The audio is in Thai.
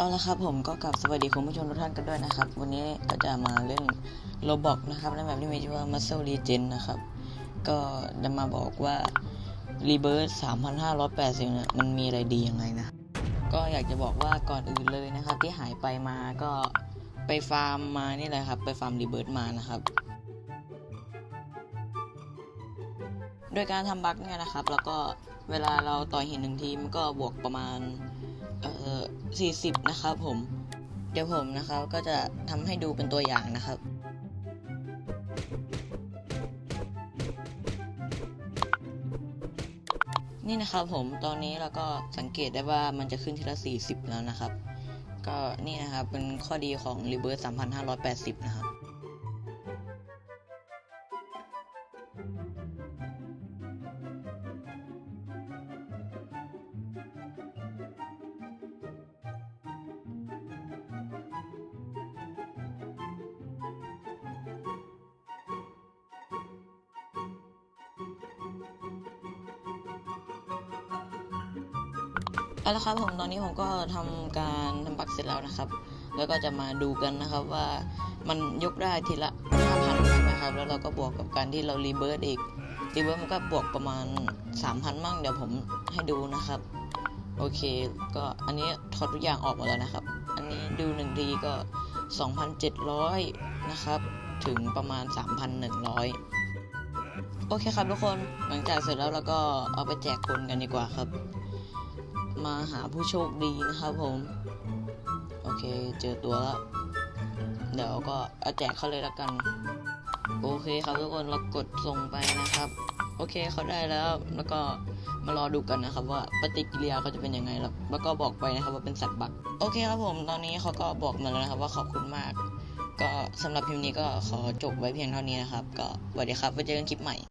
เอาละครับผมก็กลับสวัสดีคุณผู้ชมทุกท่านกันด้วยนะครับ วันนี้ก็จะมาเล่นโรบอกนะครับในแบบที่มีชื่อว่า Muscle Regen นะครับ ก็จะมาบอกว่า Rebirth 3580เนี่ยมันมีอะไรดียังไงนะ ก็อยากจะบอกว่าก่อนอื่นเลยนะครับ ที่หายไปมาก็ไปฟาร์มมานี่แหละครับ ไปฟาร์ม Rebirth มานะครับ โดยการทำบัคเนี่ยนะครับ แล้วก็ เวลาเราต่อยหินหนึ่งทีมันก็บวกประมาณเอ่อ40นะครับผม เดี๋ยวผมนะครับก็จะทำให้ดูเป็นตัวอย่างนะครับนี่นะครับผมตอนนี้เราก็สังเกตได้ว่ามันจะขึ้นทีละ 40 แล้วนะครับ ก็นี่นะครับเป็นข้อดีของ r e v e r s e3580 นะครับ เอาละครับผมตอนนี้ผมก็ทำการทำบักเสร็จแล้วนะครับ แล้วก็จะมาดูกันนะครับว่ามันยกได้ทีละ5,000ใช่ไหมครับแล้วเราก็บวกกับการที่เรารีเบิร์ตอีกรีเบิร์ตมันก็บวกประมาณ 3,000มั่งเดี๋ยวผมให้ดูนะครับ โอเค ก็อันนี้ถอดทุกอย่างออกหมดแล้วนะครับ อันนี้ดูหนึ่งทีก็ 2,700 นะครับ ถึงประมาณ 3,100 โอเคครับทุกคนหลังจากเสร็จแล้วเราก็เอาไปแจกคนกันดีกว่าครับ มาหาผู้โชคดีนะครับผม โอเคเจอตัวแล้ว เดี๋ยวก็เอาแจกเขาเลยละกัน โอเคครับทุกคนเรากดส่งไปนะครับ โอเคเขาได้แล้วแล้วก็มารอดูกันนะครับ ว่าปฏิกิริยาเขาจะเป็นยังไงแล้วแล้วก็บอกไปนะครับว่าเป็นสัตว์บักโอเคครับผมตอนนี้เขาก็บอกมาแล้วนะครับว่าขอบคุณมาก ก็สำหรับพิมพ์นี้ก็ขอจบไว้เพียงเท่านี้นะครับ ก็สวัสดีครับไว้เจอกันคลิปใหม่